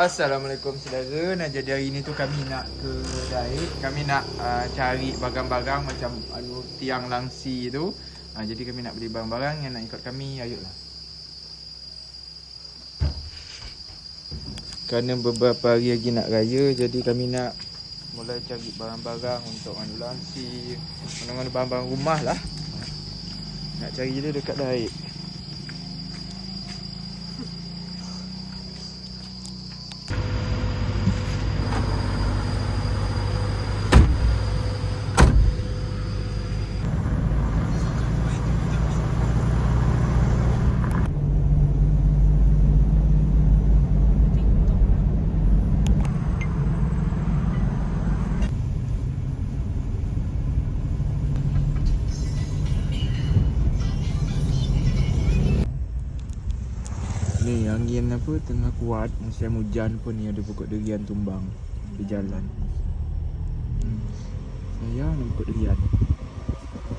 Assalamualaikum saudara. Nah jadi hari ni tu kami nak ke Daik. Kami nak uh, cari barang-barang macam anu tiang langsi tu. Uh, jadi kami nak beli barang-barang yang nak ikut kami. Ayolah. Kerana beberapa hari lagi nak raya jadi kami nak mulai cari barang-barang untuk anu langsi, mana-mana barang-barang rumah lah. Nak cari dia dekat Daik. Ni angin apa tengah kuat musim hujan pun ni ada pokok durian tumbang di jalan. Hmm. Saya nak pokok durian.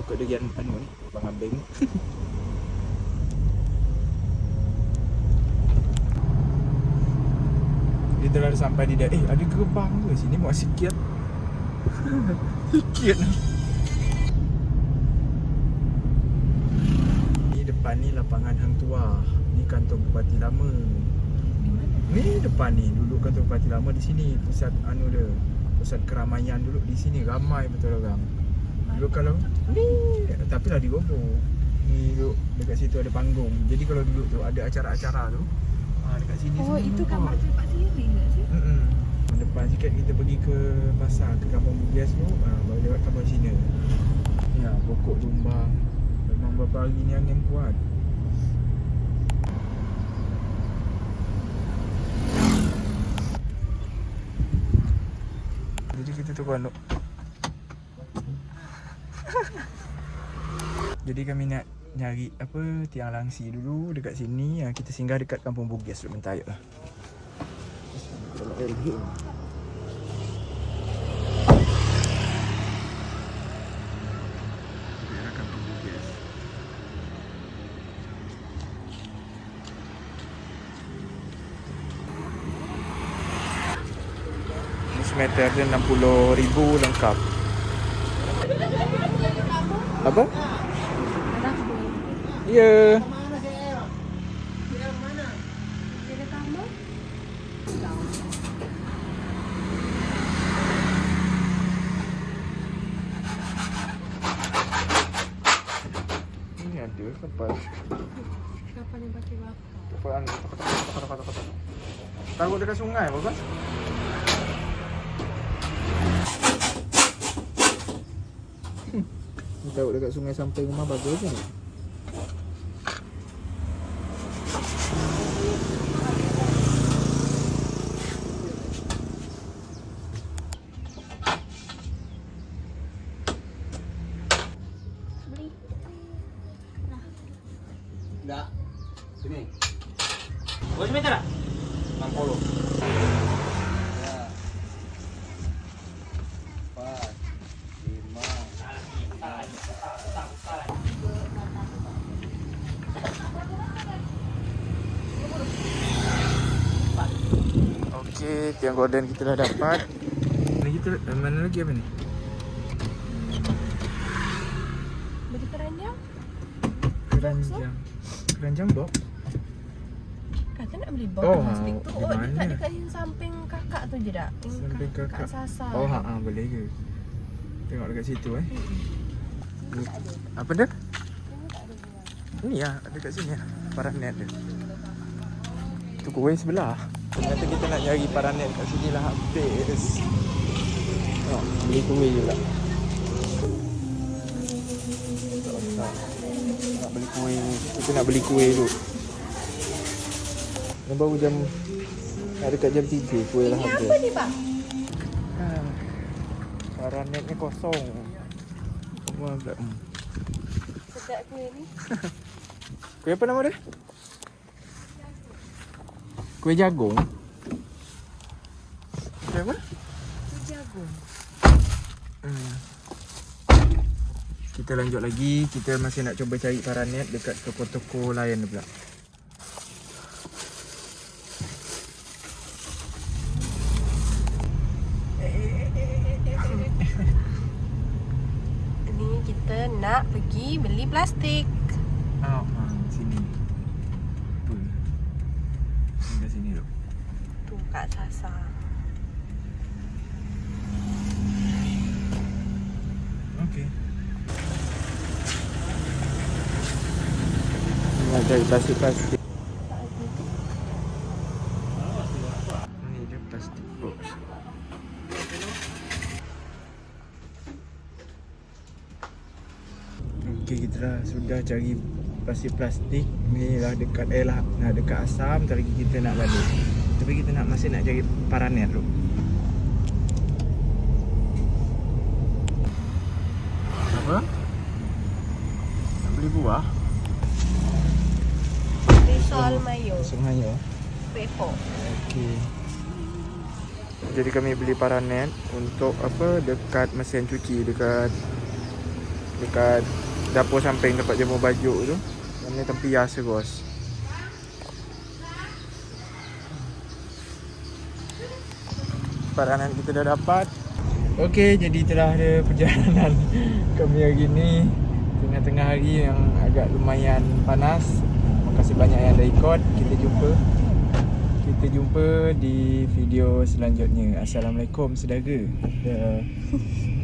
Pokok durian anu ni, Bang Abeng. Dia telah sampai di dah. Eh, ada gerbang ke sini? Muat sikit. sikit. Ni depan ni lapangan Hang Tuah. Kantor bupati lama. Ni depan ni dulu kantor bupati lama di sini pusat anu dia. Pusat keramaian dulu di sini ramai betul orang. Dulu kalau ni tapi lah diroboh. Ni dulu dekat situ ada panggung. Jadi kalau dulu tu ada acara-acara tu ah dekat sini Oh, itu duduk. kamar Pak Siri sih? Mm-mm. Depan sikit kita pergi ke pasar ke kampung Bugis tu ah baru lewat kampung Cina. Ya, pokok tumbang. Memang beberapa hari ni angin kuat. Jadi kita tu kan Jadi kami nak nyari apa tiang langsi dulu dekat sini. Ah, Kita singgah dekat kampung Bugis ayat lah. Tolak air lagi. Daerah kampung Bugis. Ini semeter dia 60 ribu lengkap. Apa? Ya. Ada kapal. Kapal yang pakai bakar. Kapal anu. Taruh dekat sungai bagus. Taruh dekat sungai sampai rumah bagus kan? Enggak. Sini. Boleh meter tak? 60. Okey, tiang gorden kita dah dapat. Ni kita eh, mana lagi apa ni? Beli keranjang. Keranjang. Keranjang box. Kata nak beli box Oh, plastik tu. Oh, mana? dekat dekat sini samping kakak tu je? Yang Samping kak- kakak. Sasa. Oh, ha ah boleh ke? Tengok dekat situ eh. Ada. Apa dia? Ini tak ada jual. Ni ya, dekat sini lah. Paranet dia. Tu kuih sebelah. Ternyata kita nak cari paranet kat sini lah habis. Oh, beli kuih juga. Tak pasal. Nak beli kuih. Kita nak beli kuih dulu. Ni baru jam nak dekat jam 3 kuih lah Ini habis. apa ni, Bang? Ha. Paranet ni kosong. Hmm. Sedap kuih ni. Kuih apa nama dia? Kuih jagung. Kuih apa? Kuih jagung. Hmm. Kita lanjut lagi. Kita masih nak cuba cari paranet dekat toko-toko lain pula. Ini kita nak pergi beli plastik. Oh, sini. Sini tu. Tu kat Sasa. Okey. Nak cari plastik-plastik. Ni dia plastik box. Okey, kita dah sudah cari plastik-plastik. Ni lah dekat eh lah, nah dekat Asam. Tadi kita nak balik. Tapi kita nak masih nak cari paranet tu. Apa? Nak beli buah? Risol mayo. Sengaja. Pepo. Okey. Jadi kami beli paranet untuk apa dekat mesin cuci dekat dekat dapur samping tempat jemur baju tu. Yang ni tempat biasa bos. Paranet kita dah dapat. Okey, jadi itulah ada perjalanan kami hari ni tengah-tengah hari yang agak lumayan panas. Terima kasih banyak yang dah ikut. Kita jumpa kita jumpa di video selanjutnya. Assalamualaikum. Dah.